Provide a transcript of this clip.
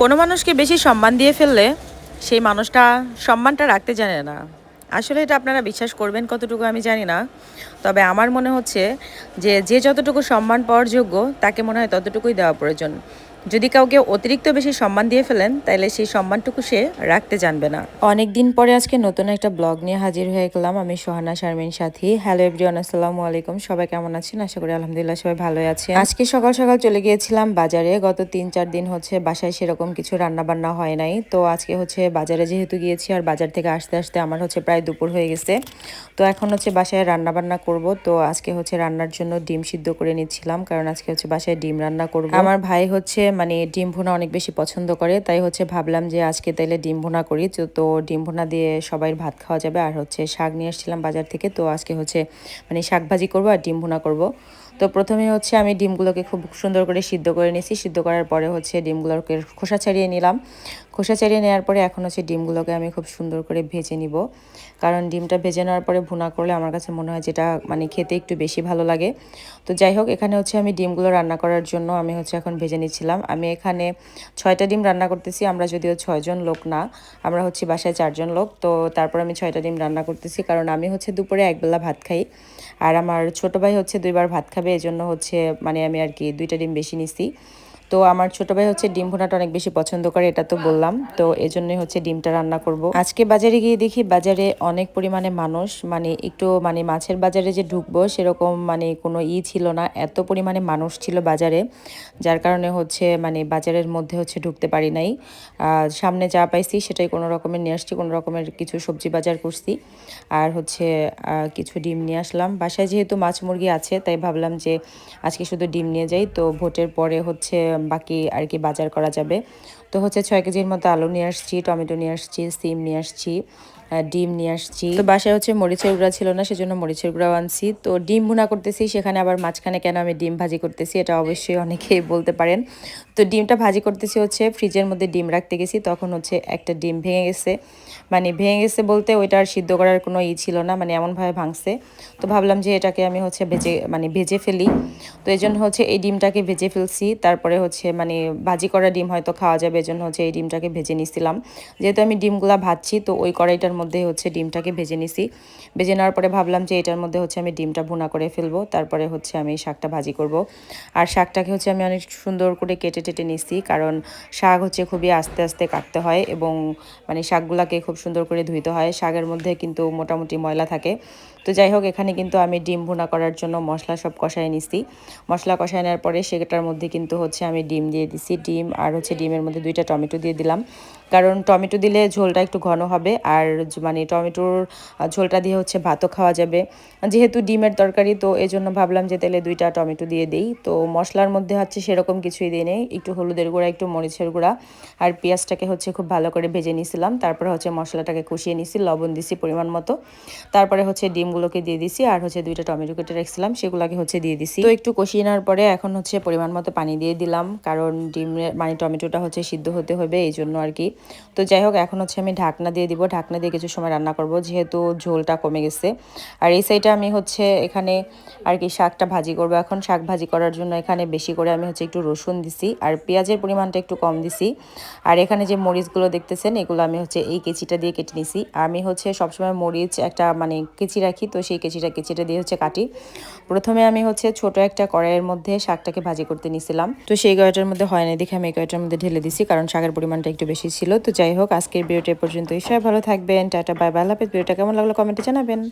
কোনো মানুষকে বেশি সম্মান দিয়ে ফেললে সেই মানুষটা সম্মানটা রাখতে জানে না। আসলে এটা আপনারা বিশ্বাস করবেন কতটুকু আমি জানি না। তবে আমার মনে হচ্ছে যে যে যতটুকু সম্মান পাওয়ার যোগ্য, তাকে মনে হয় ততটুকুই দেওয়া প্রয়োজন। যদি কাউকে অতিরিক্ত বেশি সম্মান দিয়ে ফেলেন তাহলে সেই সম্মানটুকু সে রাখতে জানবে না। অনেক দিন পরে আজকে নতুন একটা ব্লগ নিয়ে হাজির হয়ে গেলাম। আমি সোহানা শারমিন সাথী। হ্যালো এভরিওয়ান আসসালামু আলাইকুম। সবাই কেমন আছেন? আশা করি আলহামদুলিল্লাহ সবাই ভালো আছে আজকে সকাল সকাল চলে গিয়েছিলাম বাজারে। গত তিন চার দিন হচ্ছে বাসায় সেরকম কিছু রান্না বান্না হয় নাই। তো আজকে হচ্ছে বাজারে যেহেতু গিয়েছি আর বাজার থেকে আসতে আসতে আমার হচ্ছে প্রায় দুপুর হয়ে গেছে। তো এখন হচ্ছে বাসায় রান্না বান্না করব। তো আজকে হচ্ছে রান্নার জন্য ডিম সিদ্ধ করে নিচ্ছিলাম। কারণ আজকে হচ্ছে বাসায় ডিম রান্না করব। আমার ভাই হচ্ছে মানে ডিম ভুনা অনেক বেশি পছন্দ করে। তাই হচ্ছে ভাবলাম যে আজকে তাইলে ডিম ভুনা করি। তো ডিম ভুনা দিয়ে সবাই ভাত খাওয়া যাবে। আর হচ্ছে শাক নিয়ে এসেছিলাম বাজার থেকে। তো আজকে হচ্ছে মানে শাক ভাজি করব আর ডিম ভুনা করব। তো প্রথমে হচ্ছে আমি ডিমগুলোকে খুব সুন্দর করে সিদ্ধ করে নিয়েছি। সিদ্ধ করার পরে হচ্ছে ডিমগুলোকে খোসা ছাড়িয়ে নিলাম। খোসা ছাড়িয়ে নেওয়ার পরে এখন হচ্ছে ডিমগুলোকে আমি খুব সুন্দর করে ভেজে নিব। কারণ ডিমটা ভেজে নেওয়ার পরে ভুনা করলে আমার কাছে মনে হয় যেটা মানে খেতে একটু বেশি ভালো লাগে। তো যাই হোক, এখানে হচ্ছে আমি ডিমগুলো রান্না করার জন্য আমি হচ্ছে এখন ভেজে নিচ্ছিলাম। আমি এখানে ছয়টা ডিম রান্না করতেছি, আমরা যদিও ছয়জন লোক না, আমরা হচ্ছে বাসায় চারজন লোক। তো তারপর আমি ছয়টা ডিম রান্না করতেছি, কারণ আমি হচ্ছে দুপুরে একবেলা ভাত খাই। আর আমার ছোট ভাই হচ্ছে দুইবার ভাত খাবে। এজন্য হচ্ছে মানে আমি আর কি দুইটা ডিম বেশি নিছি। তো আমার ছোট ভাই হচ্ছে ডিম ভুনাটা অনেক বেশি পছন্দ করে, এটা তো বললাম। তো এজন্যই হচ্ছে ডিমটা রান্না করব। আজকে বাজারে গিয়ে দেখি বাজারে অনেক পরিমাণে মানুষ মানে একটু মানে মাছের বাজারে যে ঢুকবো সেরকম মানে কোনো ই ছিল না, এত পরিমাণে মানুষ ছিল বাজারে, যার কারণে হচ্ছে মানে বাজারের মধ্যে হচ্ছে ঢুকতে পারি নাই। সামনে যা পাইছি সেটাই কোনো রকমের নিয়ে আসছি, কোনো রকমের কিছু সবজি বাজার করছি। আর হচ্ছে কিছু ডিম নিয়ে আসলাম। বাসায় যেহেতু মাছ মুরগি আছে, তাই ভাবলাম যে আজকে শুধু ডিম নিয়ে যাই। তো ভোটের পরে হচ্ছে বাকি আর কি বাজার করা যাবে। তো হচ্ছে ছয় কেজির মতো আলু নিয়ে আসছি, টমেটো নিয়ে আসছি, সিম নিয়ে আসছি ডিম নিয়ে আসছি। তো বাসায় হচ্ছে মরিচের গুঁড়া ছিল না, সেজন্য মরিচের গুঁড়াও আনছি। তো ডিম ভুনা করতেছি, সেখানে আবার মাঝখানে কেন আমি ডিম ভাজি করতেছি, এটা অবশ্যই অনেকেই বলতে পারেন। তো ডিমটা ভাজি করতেছি হচ্ছে ফ্রিজের মধ্যে ডিম রাখতে গেছি, তখন হচ্ছে একটা ডিম ভেঙে গেছে। মানে ভেঙে গেছে বলতে ওইটা আর সিদ্ধ করার কোনো ই ছিল না মানে এমনভাবে ভাঙছে। তো ভাবলাম যে এটাকে আমি হচ্ছে ভেজে মানে ভেজে ফেলি। তো এই জন্য হচ্ছে এই ডিমটাকে ভেজে ফেলছি, তারপরে হচ্ছে মানে ভাজি করা ডিম হয়তো খাওয়া যাবে এই জন্য হচ্ছে এই ডিমটাকে ভেজে নিছিলাম। যেহেতু আমি ডিমগুলা ভাজছি, তো ওই কড়াইটার মধ্যে হচ্ছে ডিমটাকে ভেজে নিছি। ভেজে নেওয়ার পরে ভাবলাম যে এটার মধ্যে হচ্ছে আমি ডিমটা ভুনা করে ফেলব, তারপরে হচ্ছে আমি শাকটা ভাজি করব। আর শাকটাকে হচ্ছে আমি অনেক সুন্দর করে কেটে টেটে নিছি, কারণ শাক হচ্ছে খুবই আস্তে আস্তে কাটতে হয় এবং মানে শাকগুলাকে খুব সুন্দর করে ধুইতে হয়। শাকের মধ্যে কিন্তু মোটামুটি ময়লা থাকে। তো যাই হোক, এখানে কিন্তু আমি ডিম ভুনা করার জন্য মশলা সব কষায় নিছি। মশলা কষায় নেওয়ার পরে সেটার মধ্যে কিন্তু হচ্ছে আমি ডিম দিয়ে দিছি ডিম আর হচ্ছে ডিমের মধ্যে দুইটা টমেটো দিয়ে দিলাম। কারণ টমেটো দিলে ঝোলটা একটু ঘন হবে আর মানে টমেটোর ঝোলটা দিয়ে হচ্ছে ভাতও খাওয়া যাবে। যেহেতু ডিমের তরকারি, তো এই জন্য ভাবলাম যে তেলে দুইটা টমেটো দিয়ে দিই। তো মশলার মধ্যে হচ্ছে সেরকম কিছুই দিয়ে নেই। একটু হলুদের গুঁড়া, একটু মরিচের গুঁড়া আর পেঁয়াজটাকে হচ্ছে খুব ভালো করে ভেজে নিয়েছিলাম তারপরে হচ্ছে মশলাটাকে কষিয়ে নিছি, লবণ দিছি পরিমাণ মতো। তারপরে হচ্ছে ডিমগুলোকে দিয়ে দিছি আর হচ্ছে দুইটা টমেটো কেটে রেখেছিলাম, সেগুলোকে হচ্ছে দিয়ে দিছি। তো একটু কষিয়ে নেওয়ার পরে এখন হচ্ছে পরিমাণ মতো পানি দিয়ে দিলাম। কারণ ডিমের মানে টমেটোটা হচ্ছে সিদ্ধ হতে হবে, এই জন্য আর কি। তো যাই হোক, এখন হচ্ছে আমি ঢাকনা দিয়ে দিব। ঢাকনা দিয়ে কিছু সময় রান্না করব, যেহেতু ঝোলটা কমে গেছে। আর এই সাইডে আমি হচ্ছে এখানে আর কি শাকটা ভাজি করব। এখন শাক ভাজি করার জন্য এখানে বেশি করে আমি হচ্ছে একটু রসুন দিছি আর পেঁয়াজের পরিমাণটা একটু কম দিছি। আর এখানে যে মরিচগুলো দেখতেছেন, এগুলো আমি হচ্ছে এই কেচিটা দিয়ে কেটে নিছি। আমি হচ্ছে সবসময় মরিচ একটা মানে কেচি রাখি, তো সেই কেচিটা কেচিটা দিয়ে হচ্ছে কাটি। প্রথমে আমি হচ্ছে ছোট একটা কড়াইয়ের মধ্যে শাকটাকে ভাজি করতে নিছিলাম। তো সেই কড়াইটার মধ্যে হয় না দেখে আমি এই কড়াইটার মধ্যে ঢেলে দিছি, কারণ শাকের পরিমাণটা একটু বেশি ছিল। তো যাই হোক, আজকের ভিডিওটা পর্যন্ত সবাই ভালো থাকবেন। Tata, bye bye. আল্লাহ ভিডিওটা কেমন লাগল কমেন্টে জানাবেন।